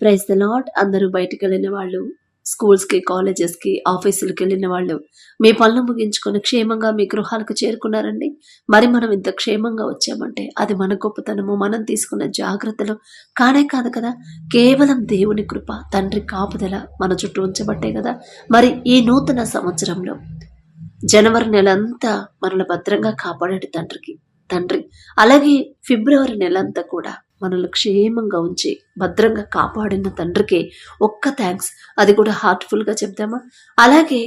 Praise the lot అందరూ బయటకు వెళ్ళిన వాళ్ళు స్కూల్స్కి కాలేజెస్కి ఆఫీసులకు వెళ్ళిన వాళ్ళు మీ పనులు ముగించుకొని క్షేమంగా మీ గృహాలకు చేరుకున్నారండి. మరి మనం ఇంత క్షేమంగా వచ్చామంటే అది మన గొప్పతనము మనం తీసుకున్న జాగ్రత్తలు కానే కాదు కదా. కేవలం దేవుని కృప తండ్రి కాపుదల మన చుట్టూ ఉంచబట్టే కదా. మరి ఈ నూతన సంవత్సరంలో జనవరి నెలంతా మనల్ని భద్రంగా కాపాడాడు తండ్రికి తండ్రి. అలాగే ఫిబ్రవరి నెలంతా కూడా మనల్ని క్షేమంగా ఉంచి భద్రంగా కాపాడిన తండ్రికి ఒక్క థ్యాంక్స్ అది కూడా హార్ట్ఫుల్గా చెప్దామా? అలాగే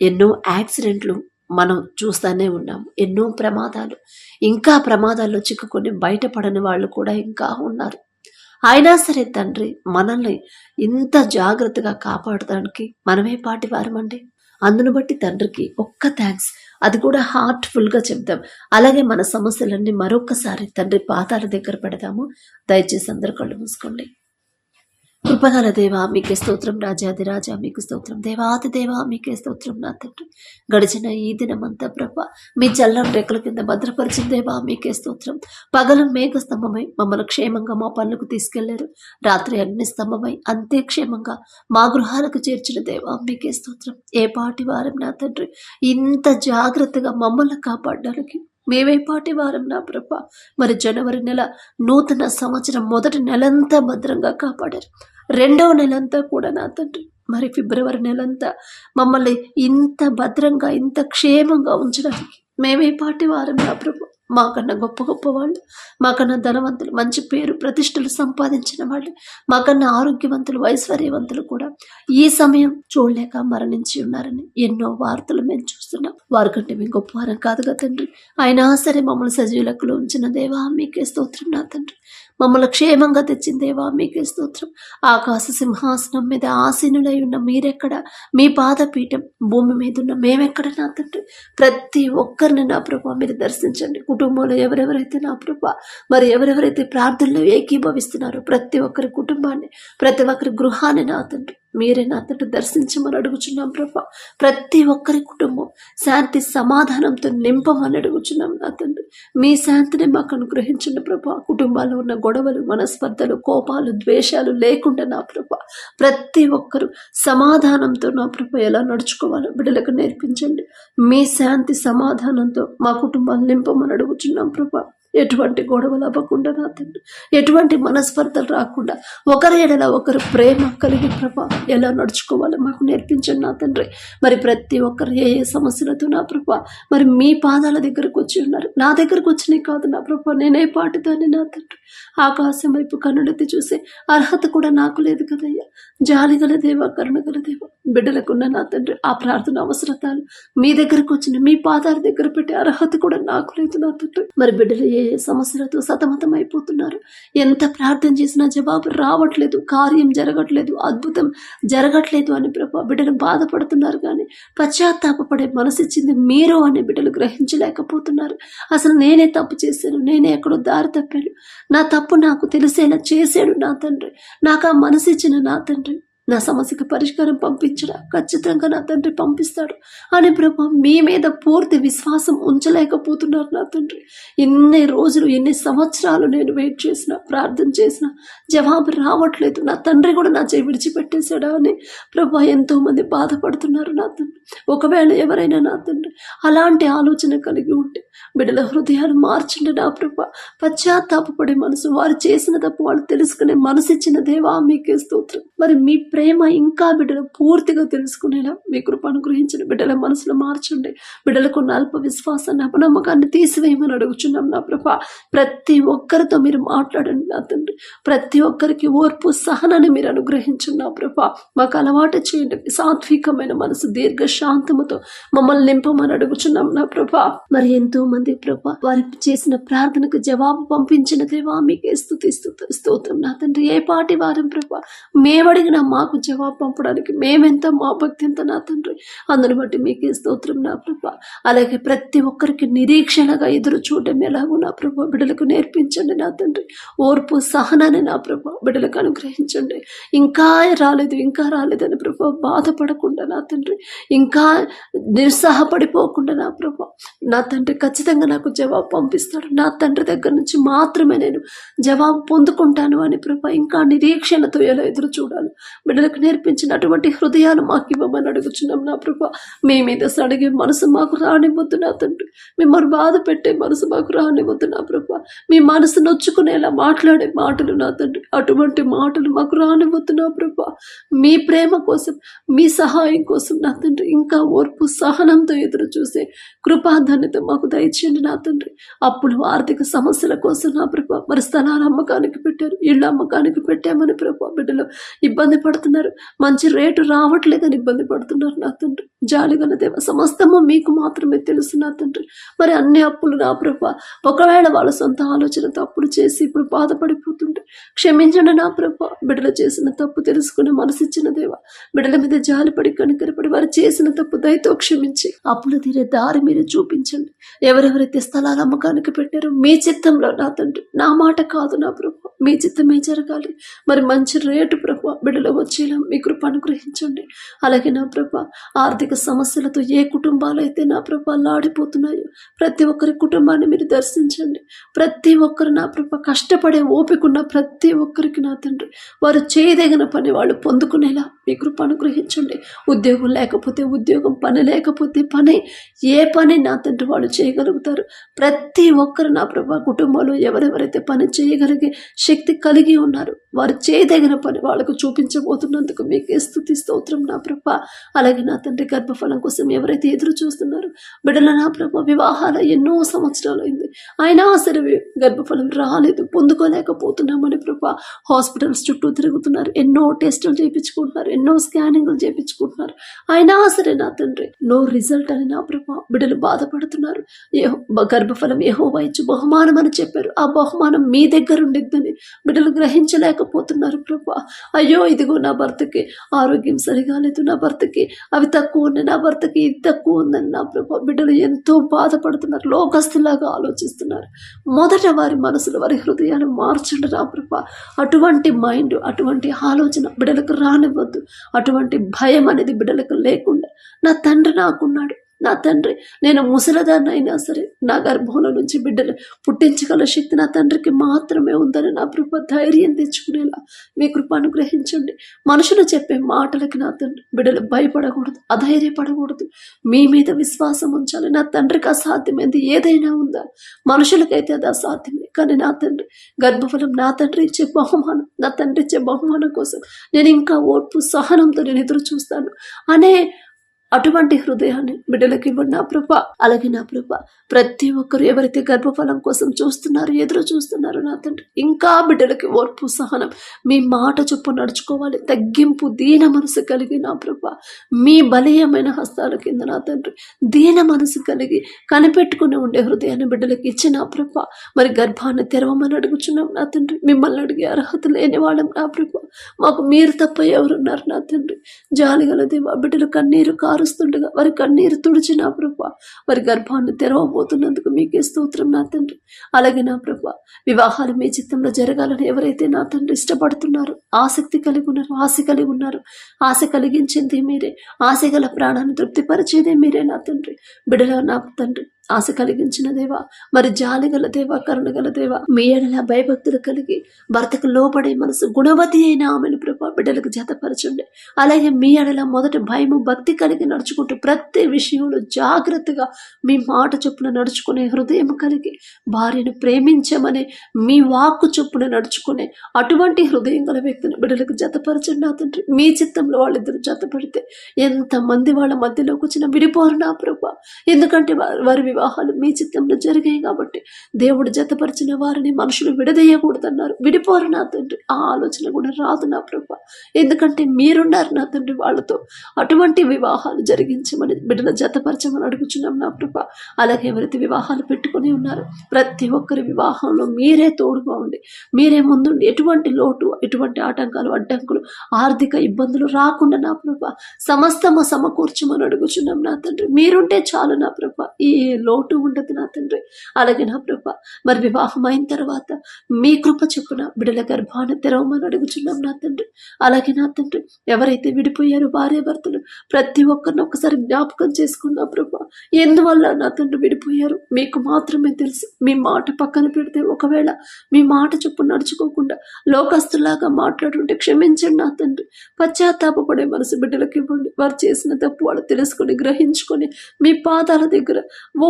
ఎన్నో యాక్సిడెంట్లు మనం చూస్తూనే ఉన్నాము ఎన్నో ప్రమాదాలు. ఇంకా ప్రమాదాల్లో చిక్కుకొని బయటపడని వాళ్ళు కూడా ఇంకా ఉన్నారు. అయినా సరే తండ్రి మనల్ని ఇంత జాగ్రత్తగా కాపాడడానికి మనమే పాటి వారమండి అందును బట్టి తండ్రికి ఒక్క థ్యాంక్స్ అది కూడా హార్ట్ఫుల్గా చెప్దాం. అలాగే మన సమస్యలన్నీ మరొకసారి తండ్రి పాతాల దగ్గర పెడదాము. దయచేసి అందరు కళ్ళు మూసుకోండి. కృపగల దేవా మీకే స్తోత్రం రాజాది రాజా మీకు స్తోత్రం దేవాది దేవా మీకే స్తోత్రం నా తండ్రి. గడిచిన ఈ దినమంతా ప్రభ మీ చల్లం రెక్కల కింద భద్రపరిచిన దేవా మీకే స్తోత్రం. పగలు మేఘ స్తంభమై మమ్మల్ని క్షేమంగా మా పనులకు తీసుకెళ్ళారు. రాత్రి అగ్ని స్తంభమై అంతే క్షేమంగా మా గృహాలకు చేర్చిన దేవా మీకే స్తోత్రం. ఏ పాటి వారం నా తండ్రి ఇంత జాగ్రత్తగా మమ్మల్ని కాపాడడానికి మేమేపాటి వారం నా ప్రభ. మరి జనవరి నెల నూతన సంవత్సరం మొదటి నెలంతా భద్రంగా కాపాడారు. రెండవ నెలంతా కూడా నా తండ్రి. మరి ఫిబ్రవరి నెలంతా మమ్మల్ని ఇంత భద్రంగా ఇంత క్షేమంగా ఉంచడానికి మేమేపాటి వారం నా ప్రభు. మాకన్నా గొప్ప గొప్ప వాళ్ళు మాకన్నా ధనవంతులు మంచి పేరు ప్రతిష్టలు సంపాదించిన వాళ్ళు మాకన్నా ఆరోగ్యవంతులు ఐశ్వర్యవంతులు కూడా ఈ సమయం చూడలేక మరణించి ఉన్నారని ఎన్నో వార్తలు మేము చూస్తున్నాం. వారికంటే మేము గొప్ప వారం కాదుగా తండ్రి? అయినా సరే మమ్మల్ని సజీవులకులో ఉంచిన దేవా మీకే స్తోత్రం నా తండ్రి. మమ్మల్ని క్షేమంగా తెచ్చిన దేవా మీకే స్తోత్రం. ఆకాశ సింహాసనం మీద ఆసీనులై ఉన్న మీరెక్కడ? మీ పాదపీఠం భూమి మీద ఉన్న మేమెక్కడ నా తండ్రి? ప్రతి ఒక్కరిని నా ప్రభా మీరు దర్శించండి. కుటుంబంలో ఎవరెవరైతే నా ప్రభా మరి ఎవరెవరైతే ప్రార్థనలో ఏకీభవిస్తున్నారో ప్రతి ఒక్కరి కుటుంబాన్ని ప్రతి ఒక్కరి గృహాన్ని నా తండ్రి. మీరే నా తండ్రి దర్శించమని అడుగుచున్నాం ప్రభా. ప్రతి ఒక్కరి కుటుంబం శాంతి సమాధానంతో నింపమని అడుగుచున్నాం నా తండ్రి. మీ శాంతిని మాకు అనుగ్రహించండి ప్రభా. కుటుంబాల్లో ఉన్న గొడవలు మనస్పర్ధలు కోపాలు ద్వేషాలు లేకుండా నా ప్రభా. ప్రతి ఒక్కరు సమాధానంతో నా ప్రభ ఎలా నడుచుకోవాలో బిడ్డలకు నేర్పించండి. మీ శాంతి సమాధానంతో మా కుటుంబాన్ని నింపమని అడుగుచున్నాం ప్రభా. ఎటువంటి గొడవలు అవ్వకుండా నా తండ్రి ఎటువంటి మనస్పర్ధలు రాకుండా ఒకరి ఎడల ఒకరు ప్రేమ కలిగి ప్రభా ఎలా నడుచుకోవాలో మాకు నేర్పించండి నా తండ్రి. మరి ప్రతి ఒక్కరు ఏ ఏ సమస్యలతో నా ప్రభా మరి మీ పాదాల దగ్గరకు వచ్చి ఉన్నారు. నా దగ్గరకు వచ్చినాయి కాదు నా ప్రభా నేనే పాటుదాన్ని నా తండ్రి. ఆకాశం వైపు కన్నుడెత్తి చూసే అర్హత కూడా నాకు లేదు కదయ్యా. జాలి గల దేవ కరుణ గల దేవ బిడ్డలకున్న నా తండ్రి ఆ ప్రార్థన అవసరతాలు మీ దగ్గరకు వచ్చిన మీ పాదాల దగ్గర పెట్టే అర్హత కూడా నాకు లేదు నా తండ్రి. మరి బిడ్డలు ఏ ఏ సమస్యలతో సతమతం అయిపోతున్నారు ఎంత ప్రార్థన చేసినా జవాబు రావట్లేదు కార్యం జరగట్లేదు అద్భుతం జరగట్లేదు అని ప్రభా బిడ్డలు బాధపడుతున్నారు కానీ పశ్చాత్తాపపడే మనసిచ్చింది మీరు అని బిడ్డలు గ్రహించలేకపోతున్నారు. అసలు నేనే తప్పు చేశాను నేనే ఎక్కడో దారి తప్పాను. నా తప్పు నాకు తెలిసేలా చేశాడు నా తండ్రి. నాకు ఆ మనసిచ్చిన నా తండ్రి. నా సమస్యకు పరిష్కారం పంపించడా ఖచ్చితంగా నా తండ్రి పంపిస్తాడు. అని ప్రభా మీ మీద పూర్తి విశ్వాసం ఉంచలేకపోతున్నారు నా తండ్రి. ఎన్ని రోజులు ఎన్ని సంవత్సరాలు నేను వెయిట్ చేసిన ప్రార్థన చేసిన జవాబు రావట్లేదు. నా తండ్రి కూడా నా చేయి విడిచిపెట్టేశాడా అని ప్రభా ఎంతోమంది బాధపడుతున్నారు నా తండ్రి. ఒకవేళ ఎవరైనా నా తండ్రి అలాంటి ఆలోచన కలిగి ఉంటే బిడ్డల హృదయాలు మార్చండి నా ప్రభా. పశ్చాత్తాపడే మనసు వారు చేసిన తప్పు వాళ్ళు తెలుసుకునే మనసు ఇచ్చిన దేవా మీకే స్తోత్రం. మరి మీ ప్రేమ ఇంకా బిడ్డలు పూర్తిగా తెలుసుకునేలా మీ కృప అనుగ్రహించిన బిడ్డల మనసులో మార్చండి. బిడ్డలకు ఉన్న అల్ప విశ్వాసాన్ని అపనమ్మకాన్ని తీసివేయమని అడుగుచున్నాం నా ప్రభ. ప్రతి ఒక్కరితో మీరు మాట్లాడండి నా తండ్రి. ప్రతి ఒక్కరికి ఓర్పు సహనాన్ని మీరు అనుగ్రహించండి నా ప్రభ. మాకు అలవాటు చేయండి. సాత్వికమైన మనసు దీర్ఘ శాంతముతో మమ్మల్ని నింపమని అడుగుచున్నాం నా ప్రభ. మరి ఎంతో మంది ప్రభ వారి చేసిన ప్రార్థనకు జవాబు పంపించిన దేవా మీకే స్థుతి స్తోత్రం నా తండ్రి. ఏ పాటి వారం ప్రభా? మేమడిగిన మా మాకు జవాబు పంపడానికి మేమెంత మా భక్తి ఎంత నా తండ్రి. అందుని బట్టి మీకే స్తోత్రం నా ప్రభ. అలాగే ప్రతి ఒక్కరికి నిరీక్షణగా ఎదురు చూడడం ఎలాగో నా ప్రభ. బిడ్డలకు నేర్పించండి నా తండ్రి. ఓర్పు సహనాన్ని నా ప్రభ. బిడ్డలకు అనుగ్రహించండి. ఇంకా రాలేదు ఇంకా రాలేదని ప్రభ. బాధపడకుండా నా తండ్రి. ఇంకా నిరుత్సాహపడిపోకుండా నా ప్రభ. నా తండ్రి ఖచ్చితంగా నాకు జవాబు పంపిస్తాడు. నా తండ్రి దగ్గర నుంచి మాత్రమే నేను జవాబు పొందుకుంటాను అని ప్రభ. ఇంకా నిరీక్షణతో ఎలా ఎదురు చూడాలి? బిడ్డలకు నేర్పించినటువంటి హృదయాలు మాకు ఇవ్వమని అడుగుచున్నాం నా ప్రభా. మీ మీద సడిగే మనసు మాకు రానివ్వద్దు నా తండ్రి. మిమ్మల్ని బాధ పెట్టే మనసు మాకు రానివ్వద్దు నా ప్రభా. మీ మనసు నొచ్చుకునేలా మాట్లాడే మాటలు నా తండ్రి. అటువంటి మాటలు మాకు రానివ్వద్దు నా ప్రభా. మీ ప్రేమ కోసం మీ సహాయం కోసం నా తండ్రి. ఇంకా ఓర్పు సహనంతో ఎదురు చూసే కృపాధన్యత మాకు దయచేయండి నా తండ్రి. అప్పుడు ఆర్థిక సమస్యల కోసం నా ప్రభా. మరి స్థలాల అమ్మకానికి పెట్టారు ఇళ్ళ అమ్మకానికి పెట్టామని ప్రభా బిడ్డలు ఇబ్బంది పడుతున్నారు మంచి రేటు రావట్లేదని ఇబ్బంది పడుతున్నారు నా తండ్రి. జాలిగల దేవ సమస్తము మీకు మాత్రమే తెలుసు నా తండ్రి. మరి అన్ని అప్పులు నా ప్రభ. ఒకవేళ వాళ్ళ సొంత ఆలోచనతో అప్పులు చేసి ఇప్పుడు బాధపడిపోతుంటే క్షమించండి నా ప్రభ. బిడ్డలు చేసిన తప్పు తెలుసుకుని మనసిచ్చిన దేవ బిడ్డల మీద జాలిపడి కనికరపడి వారు చేసిన తప్పు దయతో క్షమించి. అప్పులు తీరే దారి మీరు చూపించండి. ఎవరెవరైతే స్థలాల అమ్మకానికి పెట్టారో మీ చిత్తంలో నా తండ్రి. నా మాట కాదు నా ప్రభు. మీ చిత్తమే జరగాలి. మరి మంచి రేటు ప్రభు. బిడ్డలు వచ్చేలా మీ కృప అనుగ్రహించండి. అలాగే నా ప్రభ ఆర్థిక సమస్యలతో ఏ కుటుంబాలు అయితే నా ప్రభ లాడిపోతున్నాయో ప్రతి ఒక్కరి కుటుంబాన్ని మీరు దర్శించండి. ప్రతి ఒక్కరు నా ప్రభ కష్టపడే ఓపికన్న ప్రతి ఒక్కరికి నా తండ్రి వారు చేయదగిన పని వాళ్ళు పొందుకునేలా మీ కృప అనుగ్రహించండి. ఉద్యోగం లేకపోతే ఉద్యోగం పని లేకపోతే పని. ఏ పని నా తండ్రి వాళ్ళు చేయగలుగుతారు? ప్రతి ఒక్కరు నా ప్రభా కుటుంబంలో ఎవరెవరైతే పని చేయగలిగే శక్తి కలిగి ఉన్నారు వారు చేయదగిన పని వాళ్ళకు చూపించబోతున్నందుకు మీకే స్థుతి స్తోత్రం నా ప్రభ. అలాగే నా తండ్రి గర్భఫలం కోసం ఎవరైతే ఎదురు చూస్తున్నారు బిడ్డల నా ప్రభ వివాహాలు ఎన్నో సంవత్సరాలు అయింది. అయినా సరే గర్భఫలం రాలేదు పొందుకోలేకపోతున్నామని ప్రభా. హాస్పిటల్స్ చుట్టూ తిరుగుతున్నారు ఎన్నో టెస్టులు చేయించుకుంటున్నారు ఎన్నో స్కానింగ్లు చేయించుకుంటున్నారు అయినా సరే నా తండ్రి నో రిజల్ట్ అని నా ప్రభా బిడ్డలు బాధపడుతున్నారు. యెహో- గర్భఫలం ఏహో ఇచ్చు బహుమానం అని చెప్పారు. ఆ బహుమానం మీ దగ్గర ఉండిద్దని బిడ్డలు గ్రహించలేకపోతున్నారు ప్రభా. అయ్యో ఇదిగో నా భర్తకి ఆరోగ్యం సరిగా లేదు నా భర్తకి అవి తక్కువ ఉన్నాయి నా భర్తకి ఇది తక్కువ ఉందని నా ప్రభా బిడ్డలు ఎంతో బాధపడుతున్నారు లోకస్తులాగా ఆలోచిస్తున్నారు. మొదట వారి మనసులు వారి హృదయాలు మార్చండి నా ప్రభా. అటువంటి మైండ్ అటువంటి ఆలోచన బిడ్డలకు రానివ్వద్దు. అటువంటి భయం అనేది బిడ్డలకు లేకుండా నా తండ్రి నాకున్నాడు. నా తండ్రి నేను ముసలదాన్నైనా అయినా సరే నా గర్భంలో నుంచి బిడ్డలు పుట్టించగల శక్తి నా తండ్రికి మాత్రమే ఉందని నా కృప ధైర్యం తెచ్చుకునేలా మీ కృప అనుగ్రహించండి. మనుషులు చెప్పే మాటలకి నా తండ్రి బిడ్డలు భయపడకూడదు అధైర్యపడకూడదు. మీ మీద విశ్వాసం ఉంచాలి. నా తండ్రికి అసాధ్యమైంది ఏదైనా ఉందా? మనుషులకైతే అది అసాధ్యమే. కానీ నా తండ్రి గర్భఫలం నా తండ్రి ఇచ్చే బహుమానం నా తండ్రి ఇచ్చే బహుమానం కోసం నేను ఇంకా ఓర్పు సహనంతో నేను ఎదురు చూస్తాను అనే అటువంటి హృదయాన్ని బిడ్డలకి ఇవ్వండి నా ప్రభ. అలాగే నా ప్రభ ప్రతి ఒక్కరు ఎవరైతే గర్భఫలం కోసం చూస్తున్నారో ఎదురు చూస్తున్నారు నా తండ్రి ఇంకా బిడ్డలకి ఓర్పు సహనం మీ మాట చొప్పు నడుచుకోవాలి. తగ్గింపు దీన మనసు కలిగి నా ప్రభ. మీ బలీయమైన హస్తాల కింద నా తండ్రి దీన మనసు కలిగి కనిపెట్టుకుని ఉండే హృదయాన్ని బిడ్డలకి ఇచ్చిన ప్రభ. మరి గర్భాన్ని తెరవమని అడుగుచున్నాం నా తండ్రి. మిమ్మల్ని అడిగే అర్హత లేని వాళ్ళం నా ప్రభ. మాకు మీరు తప్ప ఎవరున్నారు నా తండ్రి. జాలిగల దేవా బిడ్డలు కన్నీరు కారు కారుస్తుండగా వారి కన్నీరు తుడిచి నా ప్రభ వారి గర్భాన్ని తెరవబోతున్నందుకు మీకే స్తోత్రం నా తండ్రి. అలాగే నా ప్రభా వివాహాలు మీ చిత్తంలో జరగాలని ఎవరైతే నా తండ్రి ఇష్టపడుతున్నారో ఆసక్తి కలిగి ఉన్నారు ఆశ కలిగి ఉన్నారు ఆశ కలిగించింది మీరే ఆశ గల ప్రాణాన్ని తృప్తిపరిచేదే మీరే నా తండ్రి. బిడ్డల నా తండ్రి ఆశ కలిగించిన దేవా మరి జాలి గల దేవా కరుణ గల దేవా మీ ఎడల భయభక్తులు కలిగి భర్తకు లోబడే మనసు గుణవతి అయిన ఆమెను ప్రభా బిడ్డలకు జతపరచండి. అలాగే మీ ఎడల మొదట భయము భక్తి కలిగి నడుచుకుంటూ ప్రతి విషయంలో జాగ్రత్తగా మీ మాట చొప్పున నడుచుకునే హృదయం కలిగి భార్యను ప్రేమించమని మీ వాక్కు చొప్పున నడుచుకునే అటువంటి హృదయం గల వ్యక్తిని బిడ్డలకు జతపరచండి నా తండ్రి. మీ చిత్తంలో వాళ్ళిద్దరు జతపడితే ఎంతమంది వాళ్ళ మధ్యలోకి వచ్చిన విడిపోరు నా ప్రభా. ఎందుకంటే వారి వారి వివాహాలు మీ చిత్తంలో జరిగాయి కాబట్టి దేవుడు జతపరిచిన వారిని మనుషులు విడదీయకూడదన్నారు. విడిపోరు నా తండ్రి. ఆ ఆలోచన కూడా రాదు నా ప్రభ. ఎందుకంటే మీరున్నారు నా తండ్రి వాళ్ళతో. అటువంటి వివాహాలు జరిగించమని బిడ్డల జతపరచమని అడుగుచున్నాం నా ప్రభ. అలాగే ఎవరైతే వివాహాలు పెట్టుకొని ఉన్నారు ప్రతి ఒక్కరి వివాహంలో మీరే తోడుగా ఉండి మీరే ముందుండి ఎటువంటి లోటు ఎటువంటి ఆటంకాలు అడ్డంకులు ఆర్థిక ఇబ్బందులు రాకుండా నా ప్రభ సమస్తము సమకూర్చమని అడుగుచున్నాం నా తండ్రి. మీరుంటే చాలు నా ప్రభ. ఈ లోటు ఉండదు నా తండ్రి. అలాగే నా ప్రభ మరి వివాహం అయిన తర్వాత మీ కృప చొప్పున బిడల గర్భాన్ని తెరవమని అడుగుచున్నాం నా తండ్రి. అలాగే నా తండ్రి ఎవరైతే విడిపోయారో భార్య భర్తలు ప్రతి ఒక్కరిని ఒకసారి జ్ఞాపకం చేసుకున్నా ప్రభ. ఎందువల్ల నా తండ్రి విడిపోయారు? మీకు మాత్రమే తెలుసు మీ మాట పక్కన పెడితే ఒకవేళ మీ మాట చొప్పున నడుచుకోకుండా లోకస్తులాగా మాట్లాడుంటే క్షమించండి నా తండ్రి. పశ్చాత్తాపపడే మనసు బిడ్డలకు ఇవ్వండి. వారు చేసిన తప్పు వాళ్ళు తెలుసుకొని గ్రహించుకొని మీ పాదాల దగ్గర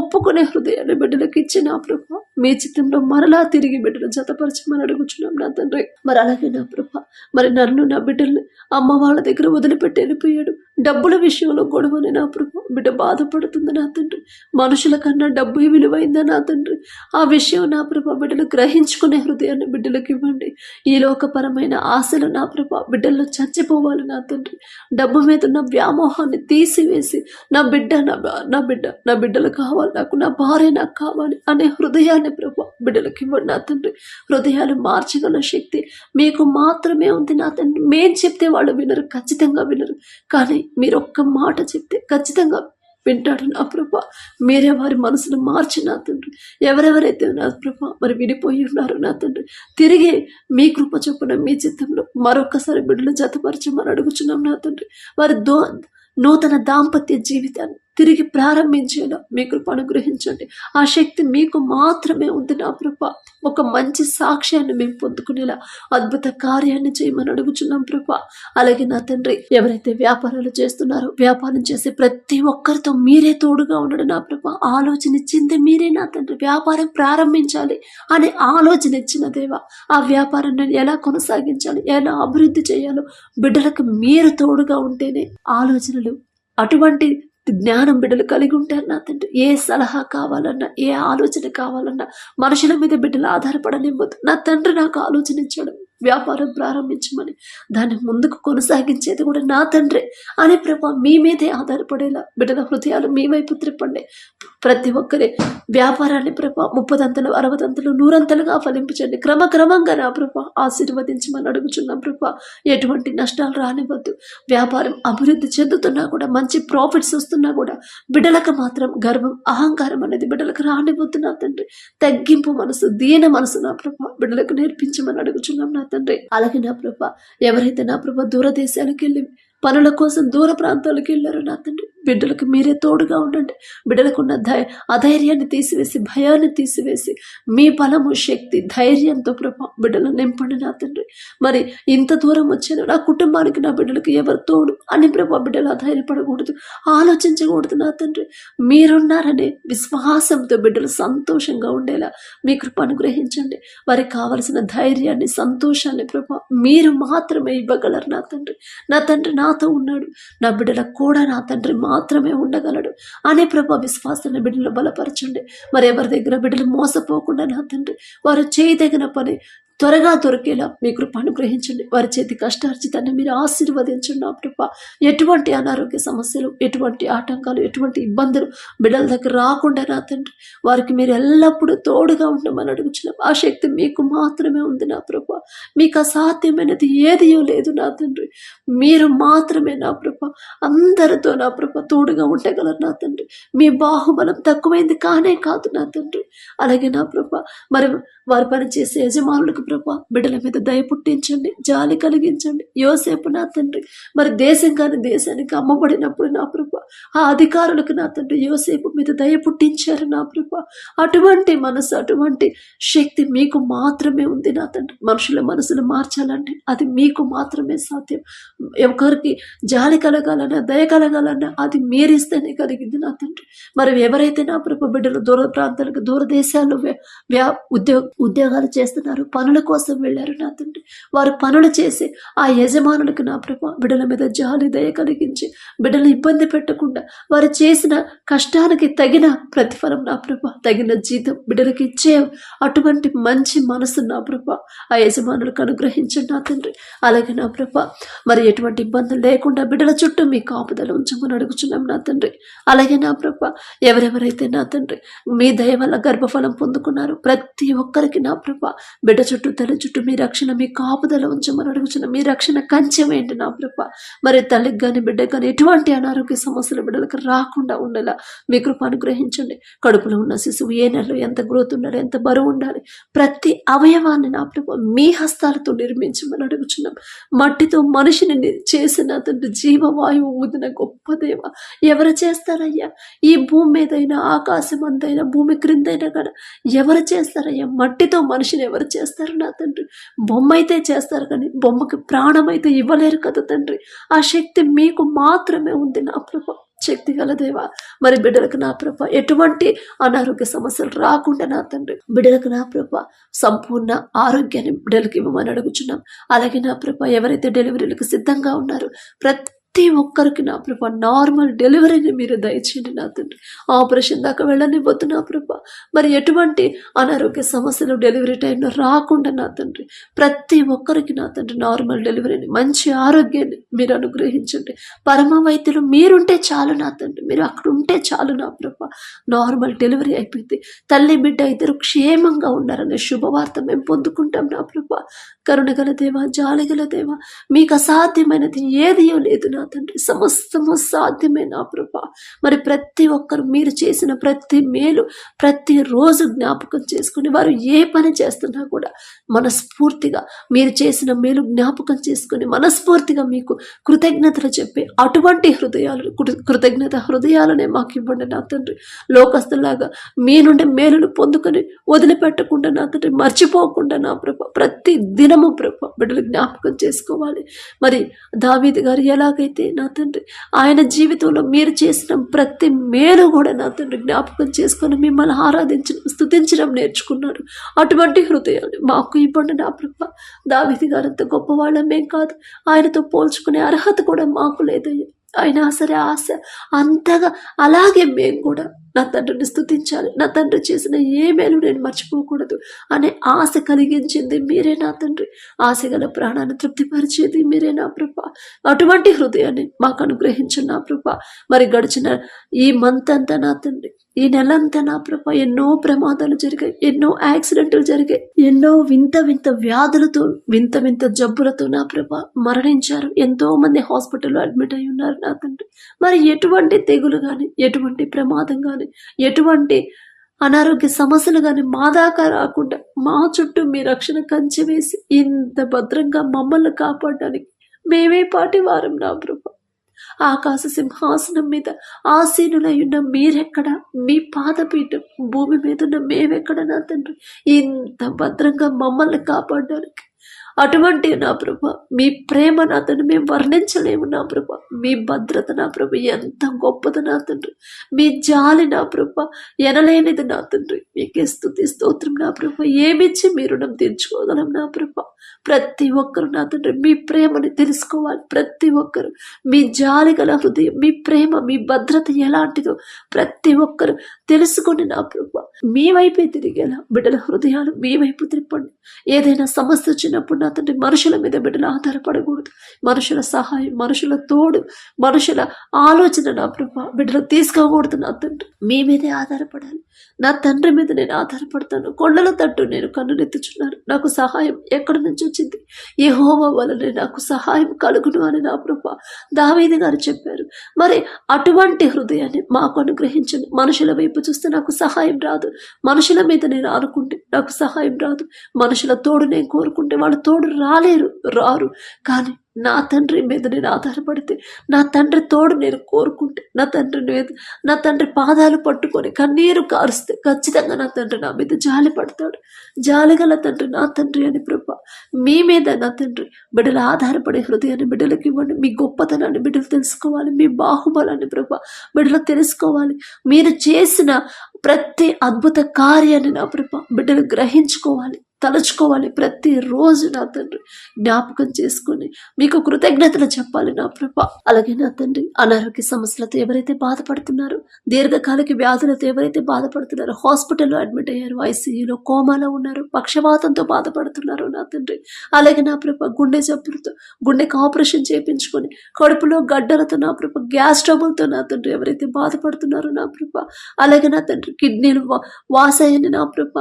ఒప్పుకునే హృదయాన్ని బిడ్డలకు ఇచ్చి నా మీ చిత్తంలో మరలా తిరిగి బిడ్డలు జతపరచమని అడుగుచున్నాం నా తండ్రి. మరి అలాగే నా ప్రభా. మరి నన్ను నా బిడ్డల్ని అమ్మ వాళ్ళ దగ్గర వదిలిపెట్టి వెళ్ళిపోయాడు. డబ్బుల విషయంలో గొడవని నా ప్రభు. బిడ్డ బాధపడుతుంది నా తండ్రి. మనుషుల కన్నా డబ్బు విలువైందా నా తండ్రి? ఆ విషయం నా ప్రభ బిడ్డలు గ్రహించుకునే హృదయాన్ని బిడ్డలకు ఇవ్వండి. ఈ లోకపరమైన ఆశలు నా ప్రభ బిడ్డల్లో చచ్చిపోవాలి నా తండ్రి. డబ్బు మీద ఉన్న వ్యామోహాన్ని తీసివేసి నా బిడ్డ నా బ- నా బిడ్డ నా బిడ్డలు కావాలి. నాకు నా భార్య నాకు కావాలి అనే హృదయాన్ని ప్రభు బిడ్డలకి ఇవ్వండి నా తండ్రి. హృదయాలు మార్చగల శక్తి మీకు మాత్రమే ఉంది నా తండ్రి. మేం చెప్తే వాళ్ళు వినరు ఖచ్చితంగా వినరు. కానీ మీరు ఒక్క మాట చెప్తే ఖచ్చితంగా వింటాడు నా ప్రభ. మీరే వారి మనసును మార్చి నా తండ్రి. ఎవరెవరైతే నా ప్రభ మరి విడిపోయి ఉన్నారో నా తండ్రి. తిరిగి మీ కృప చొప్పున మీ చిత్తంలో మరొకసారి బిడ్డలు జతపరచమని అడుగుచున్నాం నా తండ్రి. వారి దో నూతన దాంపత్య జీవితాన్ని తిరిగి ప్రారంభించేలా మీ కృప అనుగ్రహించండి. ఆ శక్తి మీకు మాత్రమే ఉంది నా కృప. ఒక మంచి సాక్ష్యాన్ని మేము పొందుకునేలా అద్భుత కార్యాన్ని చేయమని అడుగుచున్నాం కృప. అలాగే నా తండ్రి ఎవరైతే వ్యాపారాలు చేస్తున్నారో వ్యాపారం చేసే ప్రతి ఒక్కరితో మీరే తోడుగా ఉండడు నా ప్రభ ఆలోచన ఇచ్చింది మీరే నా తండ్రి. వ్యాపారం ప్రారంభించాలి అనే ఆలోచన ఇచ్చిన దేవ ఆ వ్యాపారం నేను ఎలా కొనసాగించాలి ఎలా అభివృద్ధి చేయాలో బిడ్డలకు మీరు తోడుగా ఉంటేనే ఆలోచనలు అటువంటి జ్ఞానం బిడ్డలు కలిగి ఉంటారు నా తండ్రి. ఏ సలహా కావాలన్నా ఏ ఆలోచన కావాలన్నా మనుషుల మీద బిడ్డలు ఆధారపడనివ్వద్దు. నా తండ్రి నాకు ఆలోచన ఇచ్చాడు వ్యాపారం ప్రారంభించమని దాన్ని ముందుకు కొనసాగించేది కూడా నా తండ్రి అనే ప్రభా మీ మీదే ఆధారపడేలా బిడ్డల హృదయాలు మీ వైపు త్రిప్పండి. ప్రతి ఒక్కరి వ్యాపారాన్ని ప్రభా ముప్పదంతలు అరవదంతలు నూరంతలుగా ఫలింపచండి క్రమక్రమంగా నా ప్రభా ఆశీర్వదించమని అడుగుచున్నాం ప్రభా. ఎటువంటి నష్టాలు రానివ్వద్దు వ్యాపారం అభివృద్ధి చెందుతున్నా కూడా మంచి ప్రాఫిట్స్ వస్తున్నా కూడా బిడ్డలకు మాత్రం గర్వం అహంకారం అనేది బిడ్డలకు రానివ్వద్దు నా తండ్రి. తగ్గింపు మనసు దీన మనసు నా ప్రభా. బిడ్డలకు నేర్పించమని అడుగుచున్నాం నా తండ్రి. అలాగే నా ప్రభ ఎవరైతే నా ప్రభ దూరదేశాలకు వెళ్ళి పనుల కోసం దూర ప్రాంతాలకు వెళ్ళారో నా తండ్రి బిడ్డలకు మీరే తోడుగా ఉండండి. బిడ్డలకున్న ధై అధైర్యాన్ని తీసివేసి భయాన్ని తీసివేసి మీ బలము శక్తి ధైర్యంతో ప్రభా బిడ్డలు నింపండి నా తండ్రి. మరి ఇంత దూరం వచ్చాను నా కుటుంబానికి నా బిడ్డలకు ఎవరు తోడు అని ప్రభా బిడ్డలు అధైర్యపడకూడదు. ఆలోచించకూడదు నా తండ్రి. మీరున్నారనే విశ్వాసంతో బిడ్డలు సంతోషంగా ఉండేలా మీ కృప అనుగ్రహించండి. వారికి కావలసిన ధైర్యాన్ని సంతోషాన్ని ప్రభా మీరు మాత్రమే ఇవ్వగలరు నా తండ్రి. నా తండ్రి నాతో ఉన్నాడు. నా బిడ్డలకు కూడా నా తండ్రి మా మాత్రమే ఉండగలడు. అనే ప్రభా విశ్వాసాన్ని బిడ్డలు బలపరచండి. మరి ఎవరి దగ్గర బిడ్డలు మోసపోకుండా నా తండ్రి వారు చేయదగిన పని త్వరగా దొరికేలా మీ కృప అనుగ్రహించండి. వారి చేతి కష్టార్జితాన్ని మీరు ఆశీర్వదించండి నా కృప. ఎటువంటి అనారోగ్య సమస్యలు ఎటువంటి ఆటంకాలు ఎటువంటి ఇబ్బందులు బిడ్డల దగ్గర రాకుండా నా తండ్రి వారికి మీరు ఎల్లప్పుడూ తోడుగా ఉండమని అడుగుచున్నాం. ఆ శక్తి మీకు మాత్రమే ఉంది నా ప్రభ మీకు అసాధ్యమైనది ఏదియో లేదు నా తండ్రి. మీరు మాత్రమే నా ప్రభ అందరితో నా ప్రభ తోడుగా ఉండగలరు నా తండ్రి. మీ బాహుబలం తక్కువైంది కానే కాదు నా తండ్రి. అలాగే నా ప్రభ మరి వారి పని చేసే యజమానులకు ప్రభ బిడ్డల మీద దయ పుట్టించండి జాలి కలిగించండి. యోసేపు నా తండ్రి మరి దేశం కాని దేశానికి అమ్మబడినప్పుడు నా ప్రభ ఆ అధికారులకు నా తండ్రి యోసేపు మీద దయ పుట్టించారు నా ప్రభ. అటువంటి మనసు అటువంటి శక్తి మీకు మాత్రమే ఉంది నా తండ్రి. మనుషుల మనసులు మార్చాలంటే అది మీకు మాత్రమే సాధ్యం. ఎవరికి జాలి కలగాలన్నా దయ కలగాలన్నా అది మీరిస్తేనే కలిగింది నా తండ్రి. మరి ఎవరైతే నా ప్రభ బిడ్డలు దూర ప్రాంతాలకు దూర వ్యా ఉద్యోగ ఉద్యోగాలు చేస్తున్నారు పనుల కోసం వెళ్ళారు నా తండ్రి. వారు పనులు చేసి ఆ యజమానులకు నా ప్రభ బిడ్డల మీద జాలి దయ కలిగించి బిడ్డలు ఇబ్బంది పెట్టకుండా వారు చేసిన కష్టానికి తగిన ప్రతిఫలం నా ప్రభ. తగిన జీతం బిడ్డలకి ఇచ్చే అటువంటి మంచి మనసు నా ప్రభ. ఆ యజమానులకు అనుగ్రహించండి నా తండ్రి. అలాగే నా ప్రభ మరి ఎటువంటి ఇబ్బందులు లేకుండా బిడ్డల చుట్టూ మీ కాపుదల ఉంచమని అడుగుచున్నాం నా తండ్రి. అలాగే నా ప్రభ ఎవరెవరైతే నా తండ్రి మీ దయ వల్ల గర్భఫలం పొందుకున్నారు ప్రతి ఒక్కరికి నా ప్రభ బిడ్డ చుట్టూ తల్లి చుట్టూ మీ రక్షణ మీ కాపుదల ఉంచమని అడుగుచున్నాం. మీ రక్షణ కంచెమేంటి నా ప్రభ. మరి తల్లికి కానీ బిడ్డకు కానీ ఎటువంటి అనారోగ్య సమస్యలు బిడ్డలకు రాకుండా ఉండేలా మీ కృప అనుగ్రహించండి. కడుపులో ఉన్న శిశువు ఏ నెలలో ఎంత గ్రోత్ ఉండాలి ఎంత బరువు ఉండాలి ప్రతి అవయవాన్ని నా ప్రభు మీ హస్తాలతో నిర్మించమని అడుగుచున్నాం. మట్టితో మనిషిని చేసిన తండ్రి జీవవాయువు ఊదిన గొప్ప దేవ. ఎవరు చేస్తారయ్యా? ఈ భూమి మీదైనా ఆకాశం అంతైనా భూమి క్రిందైనా కదా ఎవరు చేస్తారయ్యా? మట్టితో మనిషిని ఎవరు చేస్తారు నా తండ్రి? బొమ్మ అయితే చేస్తారు కానీ బొమ్మకి ప్రాణం అయితే ఇవ్వలేరు కదా తండ్రి? ఆ శక్తి మీకు మాత్రమే ఉంది నా ప్రభు. శక్తి గల దేవా మరి బిడ్డలకు నా ప్రభ ఎటువంటి అనారోగ్య సమస్యలు రాకుండా నా తండ్రి బిడ్డలకు నా ప్రభ సంపూర్ణ ఆరోగ్యాన్ని బిడ్డలకు ఇవ్వమని అడుగుచున్నాం. అలాగే నా ప్రభ ఎవరైతే డెలివరీలకు సిద్ధంగా ఉన్నారో ప్రతి ప్రతి ఒక్కరికి నా ప్రభ నార్మల్ డెలివరీని మీరు దయచేయండి నా తండ్రి. ఆపరేషన్ దాకా వెళ్ళనివ్వద్దు నా ప్రభ. మరి ఎటువంటి అనారోగ్య సమస్యలు డెలివరీ టైంలో రాకుండా నా తండ్రి. ప్రతి ఒక్కరికి నా తండ్రి నార్మల్ డెలివరీని మంచి ఆరోగ్యాన్ని మీరు అనుగ్రహించండి. పరమ వైద్యులు మీరుంటే చాలు నా తండ్రి. మీరు అక్కడ ఉంటే చాలు నా ప్రభ. నార్మల్ డెలివరీ అయిపోయింది. తల్లి బిడ్డ ఇద్దరు క్షేమంగా ఉన్నారనే శుభవార్త మేము పొందుకుంటాం నా ప్రభ. కరుణగల దేవ జాలిగల దేవ మీకు అసాధ్యమైనది ఏదియో లేదు నా తండ్రి సమస్తము సాధ్యమే నా ప్రభ. మరి ప్రతి ఒక్కరు మీరు చేసిన ప్రతి మేలు ప్రతి రోజు జ్ఞాపకం చేసుకుని వారు ఏ పని చేస్తున్నా కూడా మనస్ఫూర్తిగా మీరు చేసిన మేలు జ్ఞాపకం చేసుకుని మనస్ఫూర్తిగా మీకు కృతజ్ఞతలు చెప్పి అటువంటి హృదయాలు కృతజ్ఞత హృదయాలనే మాకు ఇవ్వండి నా తండ్రి. లోకస్తులాగా మీ నుండి మేలును పొందుకొని వదిలిపెట్టకుండా నా తండ్రి మర్చిపోకుండా నా ప్రభ ప్రతి దినము ప్రభ బిడ్డలు జ్ఞాపకం చేసుకోవాలి. మరి దావీద్ గారు ఎలాగైతే నా తండ్రి ఆయన జీవితంలో మీరు చేసిన ప్రతి మేలు కూడా నా తండ్రి జ్ఞాపకం చేసుకొని మిమ్మల్ని ఆరాధించడం స్థుతించడం నేర్చుకున్నారు అటువంటి హృదయాలు మాకు ఇవ్వండి నా ప్రభ. దావిధి గారు అంత గొప్పవాళ్ళమేం కాదు. ఆయనతో పోల్చుకునే అర్హత కూడా మాకు లేదయ్యా. అయినా సరే ఆశ అంతగా అలాగే మేము కూడా నా తండ్రిని స్థుతించాలి నా తండ్రి చేసిన ఏ మేలు నేను మర్చిపోకూడదు అనే ఆశ కలిగించింది మీరే నా తండ్రి. ఆశ గల ప్రాణాన్ని తృప్తిపరిచేది మీరే నా ప్రభ. అటువంటి హృదయాన్ని మాకు అనుగ్రహించిన నా ప్రభ. మరి గడిచిన ఈ మంత్ అంతా నా తండ్రి. ఈ నెలంతా నా ప్రభ. ఎన్నో ప్రమాదాలు జరిగాయి. ఎన్నో యాక్సిడెంట్లు జరిగాయి. ఎన్నో వింత వింత వ్యాధులతో వింత వింత జబ్బులతో నా ప్రభ మరణించారు. ఎంతో మంది హాస్పిటల్లో అడ్మిట్ అయి ఉన్నారు నా తండ్రి. మరి ఎటువంటి తెగులు కానీ ఎటువంటి ప్రమాదం కానీ ఎటువంటి అనారోగ్య సమస్యలు కానీ మా దాకా రాకుండా మా చుట్టూ మీ రక్షణ కంచె వేసి ఇంత భద్రంగా మమ్మల్ని కాపాడడానికి మేమే పాటి వారం నా ప్రభ. ఆకాశ సింహాసనం మీద ఆసీనులై ఉన్న మీరెక్కడ? మీ పాదపీఠం భూమి మీద ఉన్న మేమెక్కడ నా తండ్రి? ఇంత భద్రంగా మమ్మల్ని కాపాడడానికి అటువంటి నా ప్రభ మీ ప్రేమ నా తండ్రి మేము వర్ణించలేము నా ప్రభ. మీ భద్రత నా ప్రభ ఎంత గొప్పది నా తండ్రి. మీ జాలి నా ప్రభ ఎనలేనిది నా తండ్రి. మీకే స్థుతి స్తోత్రం నా ప్రభ. ఏమిచ్చి మీ రుణం తీర్చుకోగలం నా ప్రభ? ప్రతి ఒక్కరు నా తండ్రి మీ ప్రేమని తెలుసుకోవాలి. ప్రతి ఒక్కరు. మీ జాలి గల హృదయం మీ ప్రేమ మీ భద్రత ఎలాంటిదో ప్రతి ఒక్కరు తెలుసుకొని నా ప్రభ. మీ వైపే తిరిగేలా బిడ్డల హృదయాలు మీ వైపు తిప్పండి ఏదైనా సమస్య వచ్చినప్పుడు నా తండ్రి మనుషుల మీద బిడ్డలు ఆధారపడకూడదు. మనుషుల సహాయం మనుషుల తోడు మనుషుల ఆలోచన నా ప్రభ బిడ్డలు తీసుకోకూడదు నా తండ్రి. మీ మీదే ఆధారపడాలి. నా తండ్రి మీద నేను ఆధారపడతాను. కొండల తట్టు నేను కన్నునెత్తుచున్నాను నాకు సహాయం ఎక్కడి నుంచి వచ్చింది? ఏ హోమ వలన నాకు సహాయం కలుగును అని నా ప్రభ దావేది గారు చెప్పారు. మరి అటువంటి హృదయాన్ని మాకు అనుగ్రహించండి. మనుషుల వైపు చూస్తే నాకు సహాయం రాదు. మనుషుల మీద నేను ఆనుకుంటే నాకు సహాయం రాదు. మనుషుల తోడు నేను కోరుకుంటే వాళ్ళ తోడు తోడు రాలేరు రారు. కానీ నా తండ్రి మీద నేను ఆధారపడితే నా తండ్రి తోడు నేను కోరుకుంటే నా తండ్రి మీద నా తండ్రి పాదాలు పట్టుకొని కన్నీరు కారుస్తే ఖచ్చితంగా నా తండ్రి నా మీద జాలి పడతాడు. జాలిగల తండ్రి నా తండ్రి అని ప్రభ. మీ మీద నా తండ్రి బిడ్డలు ఆధారపడే హృదయాన్ని బిడ్డలకు ఇవ్వండి. మీ గొప్పతనాన్ని బిడ్డలు తెలుసుకోవాలి. మీ బాహుబలాన్ని ప్రభ బిడ్డలు తెలుసుకోవాలి. మీరు చేసిన ప్రతి అద్భుత కార్యాన్ని నా ప్రభ బిడ్డలు గ్రహించుకోవాలి. తలుచుకోవాలి ప్రతిరోజు నా తండ్రి. జ్ఞాపకం చేసుకొని మీకు కృతజ్ఞతలు చెప్పాలి నా ప్రభ. అలాగే నా తండ్రి అనారోగ్య సమస్యలతో ఎవరైతే బాధపడుతున్నారో దీర్ఘకాలిక వ్యాధులతో ఎవరైతే బాధపడుతున్నారో హాస్పిటల్లో అడ్మిట్ అయ్యారు ఐసీయూలో కోమాలో ఉన్నారు పక్షవాతంతో బాధపడుతున్నారు నా తండ్రి. అలాగే నా ప్రభ గుండె జబ్బులతో గుండెకి ఆపరేషన్ చేయించుకొని కడుపులో గడ్డలతో నా ప్రభ గ్యాస్ ట్రబుల్తో నా తండ్రి ఎవరైతే బాధపడుతున్నారో నా ప్రభ. అలాగే నా తండ్రి కిడ్నీలు వాసాయని నా ప్రభ.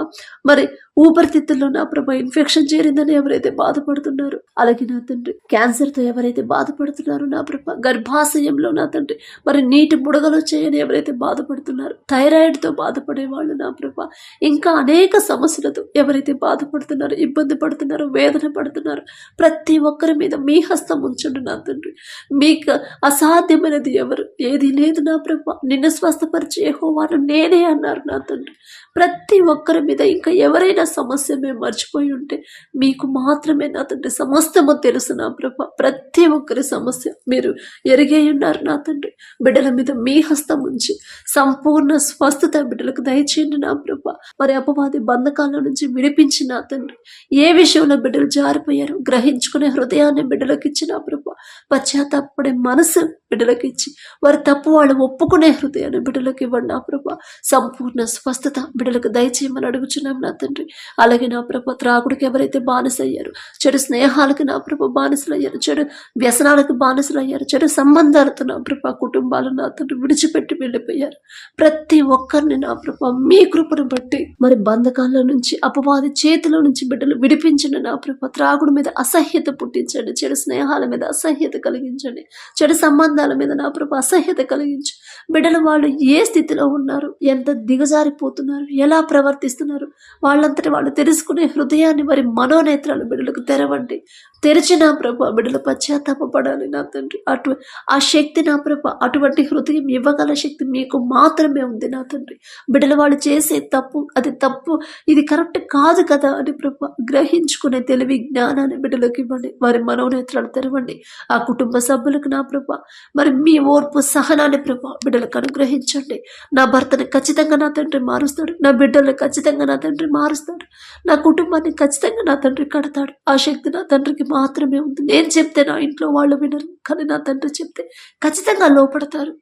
మరి ఊపిరితిత్తుల్లో నా ప్రభ ఇన్ఫెక్షన్ చేరిందని ఎవరైతే బాధపడుతున్నారో అలాగే నా తండ్రి. క్యాన్సర్తో ఎవరైతే బాధపడుతున్నారో నా ప్రభ గర్భాశయంలో నా తండ్రి. మరి నీటి బుడగలు చేయని ఎవరైతే బాధపడుతున్నారో థైరాయిడ్తో బాధపడే వాళ్ళు నా ప్రభ ఇంకా అనేక సమస్యలతో ఎవరైతే బాధపడుతున్నారో ఇబ్బంది పడుతున్నారో వేదన పడుతున్నారో ప్రతి ఒక్కరి మీద మీ హస్తం ఉంచండి నా తండ్రి. మీకు అసాధ్యమైనది ఎవరు? ఏది లేదు నా ప్రభ. నిన్ను స్వస్థపరిచే వారు నేనే అన్నారు నా తండ్రి. ప్రతి ఒక్కరి మీద ఇంకా ఎవరైనా సమస్య మేము మర్చిపోయి ఉంటే మీకు మాత్రమే నా తండ్రి సమస్తము తెలుసు నా ప్రభ. ప్రతి ఒక్కరి సమస్య మీరు ఎరిగే ఉన్నారు నా తండ్రి. బిడ్డల మీద మీ హస్తం ఉంచి సంపూర్ణ స్వస్థత బిడ్డలకు దయచేయండి నా ప్రభ. మరి అపవాది బంధకాల నుంచి విడిపించి నా తండ్రి. ఏ విషయంలో బిడ్డలు జారిపోయారు గ్రహించుకునే హృదయాన్ని బిడ్డలకు ఇచ్చి నా ప్రభ. పశ్చాత్తాపడే మనసు బిడ్డలకు ఇచ్చి వారి తప్పు వాళ్ళు ఒప్పుకునే హృదయాన్ని బిడ్డలకు ఇవ్వండి నా ప్రభ. సంపూర్ణ స్వస్థత బిడ్డలకు దయచేయమని అడుగుచున్నాం నా తండ్రి. అలాగే నా ప్రభ త్రాగుడికి ఎవరైతే బానిసయ్యారు చెడు స్నేహాలకు నా ప్రభ బానిసలయ్యారు చెడు వ్యసనాలకు బానిసలయ్యారు చెడు సంబంధాలతో నా ప్రభ కుటుంబాలు నా తను విడిచిపెట్టి వెళ్ళిపోయారు. ప్రతి ఒక్కరిని నా ప్రభ మీ కృపను బట్టి మరి బంధకాల నుంచి అపవాది చేతిలో నుంచి బిడ్డలు విడిపించండి నా ప్రభ త్రాగుడు మీద అసహ్యత పుట్టించండి చెడు స్నేహాల మీద అసహ్యత కలిగించండి చెడు సంబంధాల మీద నా ప్రభ అసహ్యత కలిగించు. బిడ్డలు వాళ్ళు ఏ స్థితిలో ఉన్నారు? ఎంత దిగజారిపోతున్నారు? ఎలా ప్రవర్తిస్తున్నారు? వాళ్ళంతటి వాళ్ళు తెలుసుకునే హృదయాన్ని మరి మనోనేత్రాలు బిడ్డలకు తెరవండి. తెరిచి నా ప్రభ బిడ్డలు పశ్చాత్తాపడాలి నా తండ్రి. అటు ఆ శక్తి నా ప్రభ అటువంటి హృదయం ఇవ్వగల శక్తి మీకు మాత్రమే ఉంది నా తండ్రి. బిడ్డలు వాళ్ళు చేసే తప్పు అది తప్పు ఇది కరెక్ట్ కాదు కదా అని ప్రభ గ్రహించుకునే తెలివి జ్ఞానాన్ని బిడ్డలకు ఇవ్వండి. వారి మనోనేత్రాలు తెరవండి. ఆ కుటుంబ సభ్యులకు నా ప్రభ మరి మీ ఓర్పు సహనాన్ని ప్రభ బిడ్డలకు అనుగ్రహించండి. నా భర్తని ఖచ్చితంగా నా తండ్రి మారుస్తాడు. నా బిడ్డలను ఖచ్చితంగా నా తండ్రి మారుస్తాడు. నా కుటుంబాన్ని ఖచ్చితంగా నా తండ్రి కడతాడు. ఆ శక్తి నా తండ్రికి మాత్రమే ఉంది. నేను చెప్తే నా ఇంట్లో వాళ్ళు వినరు కానీ నా తండ్రి చెప్తే ఖచ్చితంగా లోపడతారు.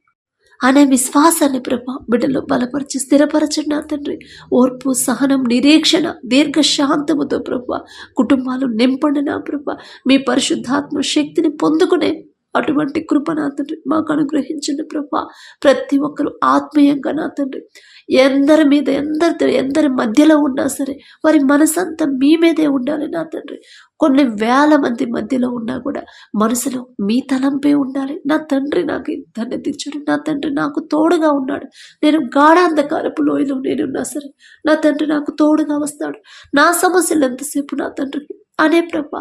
అనే విశ్వాసాన్ని ప్రభ బిడ్డలో బలపరిచి స్థిరపరచండి నా తండ్రి. ఓర్పు సహనం నిరీక్షణ దీర్ఘశాంతముతో ప్రభ కుటుంబాలు నింపండి నా ప్రభ మీ పరిశుద్ధాత్మ శక్తిని పొందుకునే అటువంటి కృప నా తండ్రి. మాకు అనుగ్రహించండి ప్రభ ప్రతి ఒక్కరు ఆత్మీయంగా నా తండ్రి. ఎందరి మీద ఎందరితో ఎందరి మధ్యలో ఉన్నా సరే వారి మనసంతా మీ మీదే ఉండాలి నా తండ్రి. కొన్ని వేల మంది మధ్యలో ఉన్నా కూడా మనసులో మీ తలంపే ఉండాలి. నా తండ్రి నాకు ఇంతనే తెచ్చాడు నా తండ్రి నాకు తోడుగా ఉన్నాడు. నేను గాఢాంధకారపు లోయలో నేనున్నా సరే నా తండ్రి నాకు తోడుగా వస్తాడు. నా సమస్యలు ఎంతసేపు నా తండ్రికి అనే ప్రభ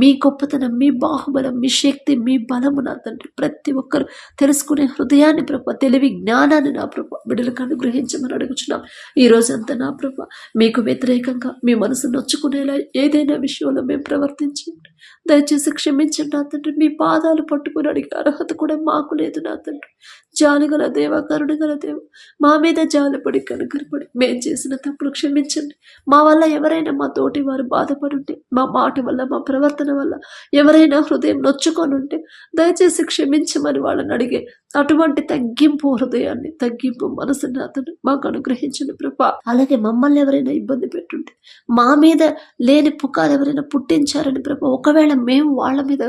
మీ గొప్పతనం మీ బాహుబలం మీ శక్తి మీ బలము నా తండ్రి. ప్రతి ఒక్కరు తెలుసుకునే హృదయాన్ని ప్రభ తెలివి జ్ఞానాన్ని నా ప్రభ బిడ్డలకు అనుగ్రహించమని అడుగుచున్నాం. ఈ రోజంతా నా ప్రభ మీకు వ్యతిరేకంగా మీ మనసు నొచ్చుకునేలా ఏదైనా విషయంలో మేము ప్రవర్తించండి. దయచేసి క్షమించండి నా తండ్రి. మీ పాదాలు పట్టుకుని అడిగే అర్హత కూడా మాకు లేదు నా తండ్రి. జాలుగల దేవ కరుణగల దేవ. మా మీద జాలుపడి కనుకరపడి మేము చేసిన తప్పులు క్షమించండి. మా వల్ల ఎవరైనా మా తోటి వారు బాధపడుంటే మా మాట వల్ల మా ప్రవర్తన వల్ల ఎవరైనా హృదయం నొచ్చుకొని ఉంటే దయచేసి క్షమించమని వాళ్ళని అడిగే అటువంటి తగ్గింపు హృదయాన్ని తగ్గింపు మనసుని అతను మాకు అనుగ్రహించిన ప్రభా. అలాగే మమ్మల్ని ఎవరైనా ఇబ్బంది పెట్టుంటే మా మీద లేని పుకారు ఎవరైనా పుట్టించారని ప్రభా ఒకవేళ మేము వాళ్ళ మీద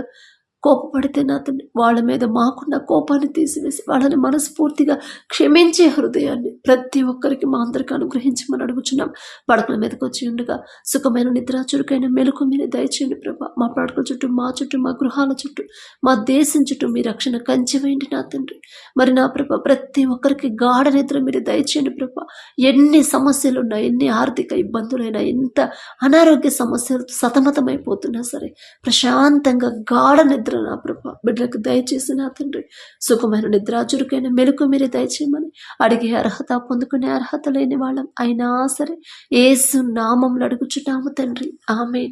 కోపపడితే నా తండ్రి వాళ్ళ మీద మాకున్న కోపాన్ని తీసివేసి వాళ్ళని మనస్ఫూర్తిగా క్షమించే హృదయాన్ని ప్రతి ఒక్కరికి మా అందరికి అనుగ్రహించమని అడుగుచున్నాం. పడకల మీదకి వచ్చి ఉండగా సుఖమైన నిద్ర చురుకైన మెలకు మీరు దయచేయండి ప్రభా. మా పడకల చుట్టూ మా చుట్టూ మా గృహాల చుట్టూ మా దేశం చుట్టూ మీ రక్షణ కంచివేయండి నా తండ్రి. మరి నా ప్రభ ప్రతి ఒక్కరికి గాఢ నిద్ర మీరు దయచేయండి ప్రభా. ఎన్ని సమస్యలు ఉన్నా ఎన్ని ఆర్థిక ఇబ్బందులైనా ఎంత అనారోగ్య సమస్యలు సతమతమైపోతున్నా సరే ప్రశాంతంగా గాఢ నిద్ర నిద్ర నా ప్రభ. బిడ్డలకు దయచేసి నా తండ్రి సుఖమైన నిద్ర చురుకైన మెలకు మీరే దయచేయమని అడిగే అర్హత పొందుకునే అర్హత లేని వాళ్ళం అయినా సరే ఏసు నామంలో అడుగుచున్నాము తండ్రి. ఆమె